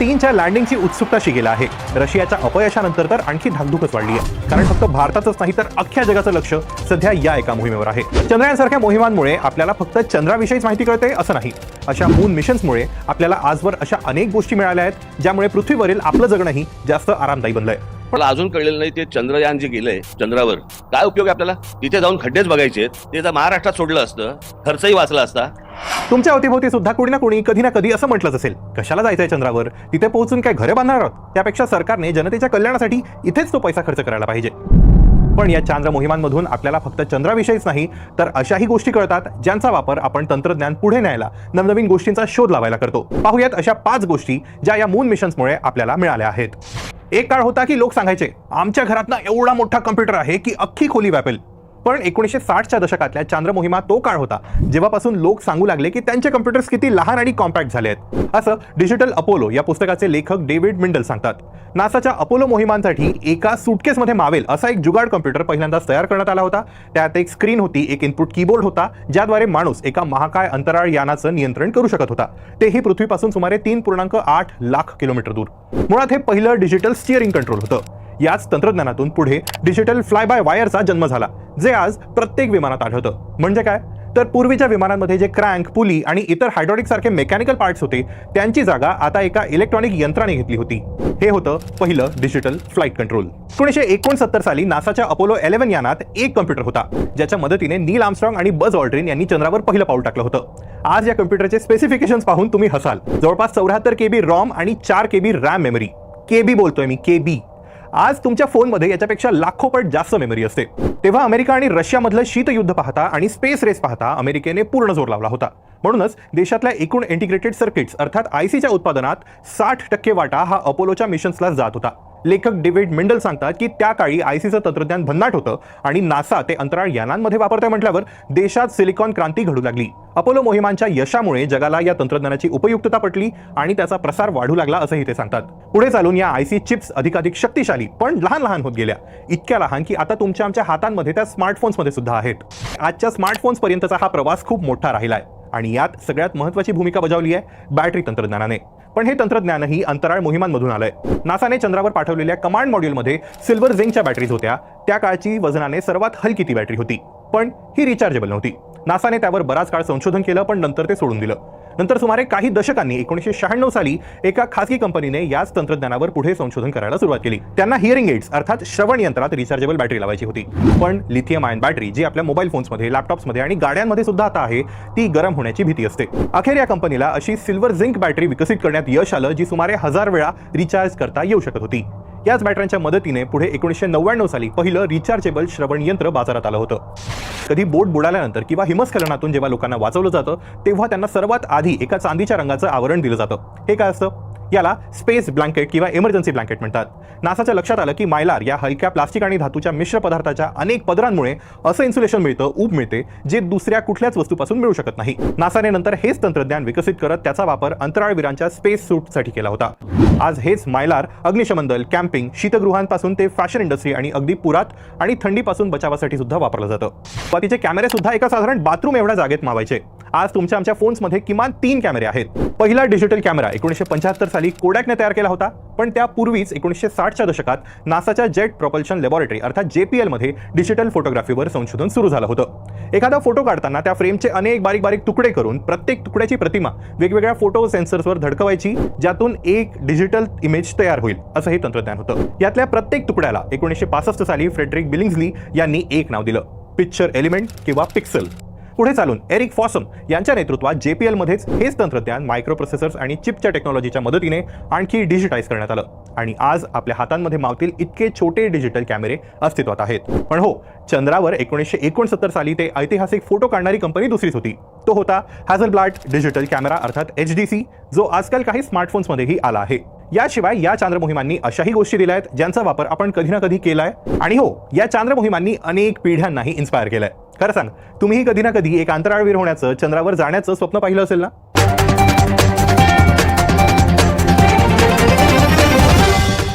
तीनच्या लँडिंगची उत्सुकता शिगेला आहे. रशियाच्या अपयशानंतर तर आणखी धाकधुकच वाढली आहे. कारण फक्त भारतातच नाही तर अख्ख्या जगाचं लक्ष सध्या या एका मोहिमेवर आहे. चंद्रयानसारख्या मोहिमांमुळे आपल्याला फक्त चंद्राविषयीच माहिती कळते असं नाही. अशा मून मिशन्समुळे आपल्याला आजवर अशा अनेक गोष्टी मिळाल्या आहेत ज्यामुळे पृथ्वीवरील आपलं जगणंही जास्त आरामदायी बनलंय. पण अजून कळलेलं नाही ते चंद्रयान जे गेलंय चंद्रावर काय उपयोग आहे आपल्याला? तिथे जाऊन खड्डेच बघायचे ते जर महाराष्ट्रात सोडलं असतं खर्चही वाचला असता. तुमच्या अवतीभोवती सुद्धा कोणी ना कोणी कधी ना कधी असं म्हटलंच असेल कशाला जायचंय चंद्रावर? तिथे पोहोचून काय घरे बांधणार आहोत? त्यापेक्षा सरकारने जनतेच्या कल्याणासाठी इथेच तो पैसा खर्च करायला पाहिजे. पण या चांद्र मोहिमांमधून आपल्याला फक्त चंद्राविषयीच नाही तर अशाही गोष्टी कळतात ज्यांचा वापर आपण तंत्रज्ञान पुढे न्यायला नवनवीन गोष्टींचा शोध लावायला करतो. पाहूयात अशा पाच गोष्टी ज्या या मून मिशन्समुळे आपल्याला मिळाल्या आहेत. एक काळ होता की लोक सांगायचे आमच्या घरातनं एवढा मोठा कम्प्युटर आहे की अख्खी खोली व्यापेल. पण एकोणीसशे साठच्या दशकातल्या चांद्र मोहिमा तो काळ होता जेव्हापासून लोक सांगू लागले की त्यांचे कम्प्युटर्स किती लहान आणि कॉम्पॅक्ट झाले आहेत. असं डिजिटल अपोलो या पुस्तकाचे लेखक डेव्हिड मिंडल सांगतात. नासाच्या अपोलो मोहिमांसाठी एका सुटकेसमध्ये मावेल असा एक जुगाड कम्प्युटर पहिल्यांदाच तयार करण्यात आला होता. त्यात एक स्क्रीन होती एक इनपुट कीबोर्ड होता ज्याद्वारे माणूस एका महाकाय अंतराळ यानाचं नियंत्रण करू शकत होता. तेही पृथ्वीपासून सुमारे तीन पूर्णांक आठ लाख किलोमीटर दूर. मुळात हे पहिलं डिजिटल स्टिअरिंग कंट्रोल होतं. याच तंत्रज्ञानातून पुढे डिजिटल फ्लाय बाय वायरचा जन्म झाला जे आज प्रत्येक विमानात आढळतं. म्हणजे काय? तर पूर्वीच्या विमानांमध्ये जे क्रँक पुली आणि इतर हायड्रॉलिक सारखे मेकॅनिकल पार्ट्स होते त्यांची जागा आता एका इलेक्ट्रॉनिक यंत्राने घेतली होती. हे होतं पहिलं डिजिटल फ्लाईट कंट्रोल एकोणीसशे एकोणसत्तर साली नासाच्या अपोलो इलेव्हन यानात एक कम्प्युटर होता ज्याच्या मदतीने नील आमस्ट्रॉंग आणि बज ऑल्ड्रिन यांनी चंद्रावर पहिलं पाऊल टाकलं होतं. आज या कम्प्युटरचे स्पेसिफिकेशन्स पाहून तुम्ही हसाल. जवळपास चौऱ्याहत्तर केबी रॉम आणि चार केबी रॅम मेमरी. केबी बोलतोय मी केबी. आज तुमच्या फोनमध्ये याच्यापेक्षा लाखो पट जास्त मेमरी असते. तेव्हा अमेरिका आणि रशियामधलं शीतयुद्ध पाहता आणि स्पेस रेस पाहता अमेरिकेने पूर्ण जोर लावला होता. म्हणूनच देशातल्या एकूण इंटिग्रेटेड सर्किट्स अर्थात आयसीच्या उत्पादनात साठ टक्के वाटा हा अपोलोच्या मिशन्सला जात होता. लेखक डेव्हिड मिंडल सांगतात की त्या काळी आय सीचं तंत्रज्ञान भन्नाट होतं आणि नासा ते अंतराळ यानांमध्ये वापरते म्हटल्यावर देशात सिलिकॉन क्रांती घडू लागली. अपोलो मोहिमांच्या यशामुळे जगाला या तंत्रज्ञानाची उपयुक्तता पटली आणि त्याचा प्रसार वाढू लागला असंही ते सांगतात. पुढे चालून या आयसी चिप्स अधिकाधिक शक्तिशाली पण लहान लहान होत गेल्या. इतक्या लहान की आता तुमच्या आमच्या हातांमध्ये त्या स्मार्टफोन्समध्ये सुद्धा आहेत. आजच्या स्मार्टफोन्स पर्यंतचा हा प्रवास खूप मोठा राहिला आहे आणि यात सगळ्यात महत्वाची भूमिका बजावली आहे बॅटरी तंत्रज्ञानाने. पण हे तंत्रज्ञानही अंतराळ मोहिमांमधून आलंय. नासाने चंद्रावर पाठवलेल्या कमांड मॉड्यूलमध्ये सिल्वर झिंकच्या बॅटरीज होत्या. त्या काळची वजनाने सर्वात हलकी ती बॅटरी होती. पण ही रिचार्जेबल नव्हती. नासाने त्यावर बराच काळ संशोधन केलं पण नंतर ते सोडून दिलं. नंतर सुमारे काही दशकांनी एकोणीसशे शहाण्णव साली एका खासगी कंपनीने याच तंत्रज्ञानावर पुढे संशोधन करायला सुरुवात केली. त्यांना हिअरिंग एड्स अर्थात श्रवण यंत्रात रिचार्जेबल बॅटरी लावायची होती. पण लिथियम आयन बॅटरी जी आपल्या मोबाईल फोन्समध्ये लॅपटॉप्समध्ये आणि गाड्यांमध्ये सुद्धा आता आहे ती गरम होण्याची भीती असते. अखेर या कंपनीला अशी सिल्वर झिंक बॅटरी विकसित करण्यात यश आलं जी सुमारे हजार वेळा रिचार्ज करता येऊ शकत होती. याच बॅटऱ्यांच्या मदतीने पुढे एकोणीसशे नव्याण्णव साली पहिलं रिचार्जेबल श्रवण यंत्र बाजारात आलं होतं. कधी बोट बुडाल्यानंतर किंवा हिमस्खलनातून जेव्हा लोकांना वाचवलं जातं तेव्हा त्यांना सर्वात आधी एका चांदीच्या रंगाचं आवरण दिलं जातं. हे काय असतं? याला स्पेस ब्लँकेट किंवा इमर्जन्सी ब्लँकेट म्हणतात. नासाच्या लक्षात आलं की मायलार या हलक्या प्लास्टिक आणि धातूच्या मिश्र पदार्थाच्या अनेक पदरांमुळे असं इन्सुलेशन मिळतं ऊब मिळते जे दुसऱ्या कुठल्याच वस्तूपासून मिळू शकत नाही. नासाने नंतर हेच तंत्रज्ञान विकसित करत त्याचा वापर अंतराळवीरांच्या स्पेस सूटसाठी केला होता. आज हेच मायलार अग्निशमन दल कॅम्पिंग शीतगृहांपासून ते फॅशन इंडस्ट्री आणि अगदी पुरात आणि थंडीपासून बचावासाठी सुद्धा वापरलं जातं. तिचे कॅमेरे सुद्धा एका साधारण बाथरूम एवढ्या जागेत मावायचे. आज तुमच्या आमच्या फोन्समध्ये किमान तीन कॅमेरे आहेत. पहिला डिजिटल कॅमेरा एकोणीसशे पंच्याहत्तर साली कोडॅकने तयार केला होता पण त्यापूर्वीच एकोणीसशे साठच्या दशकात नासाच्या जेट प्रोपल्शन लॅबॉरेटरी अर्थात जे पी एलमध्ये डिजिटल फोटोग्राफीवर संशोधन सुरू झालं होतं. एखादा फोटो काढताना त्या फ्रेमचे अनेक बारीक बारीक तुकडे करून प्रत्येक तुकड्याची प्रतिमा वेगवेगळ्या फोटो सेन्सर्सवर धडकवायची ज्यातून एक डिजिटल इमेज तयार होईल असं हे तंत्रज्ञान होतं. यातल्या प्रत्येक तुकड्याला एकोणीसशे पासष्ट साली फ्रेडरिक बिलिंग्सली यांनी एक नाव दिलं. पिक्चर एलिमेंट किंवा पिक्सल. पुढे चालून एरिक फॉसम यांच्या नेतृत्वात जे पी एलमध्येच हेच तंत्रज्ञान मायक्रो प्रोसेसर्स आणि चिपच्या टेक्नॉलॉजीच्या मदतीने आणखी डिजिटाईज करण्यात आलं. आणि आज आपल्या हातांमध्ये मावतील इतके छोटे डिजिटल कॅमेरे अस्तित्वात आहेत. पण हो चंद्रावर एकोणीसशे एकोणसत्तर साली ते ऐतिहासिक फोटो काढणारी कंपनी दुसरीच होती. तो होता हॅझलब्लाट डिजिटल कॅमेरा अर्थात एच डी सी जो आजकाल काही स्मार्टफोन्समध्येही आला आहे. याशिवाय या चांद्र मोहिमांनी अशाही गोष्टी दिल्या आहेत ज्यांचा वापर आपण कधी ना कधी केलाय. आणि हो या चांद्र मोहिमांनी अनेक पिढ्यांनाही इन्स्पायर केलाय. खरं सांग तुम्हीही कधी ना कधी एक अंतराळवीर होण्याचं चंद्रावर जाण्याचं स्वप्न पाहिलं असेल ना?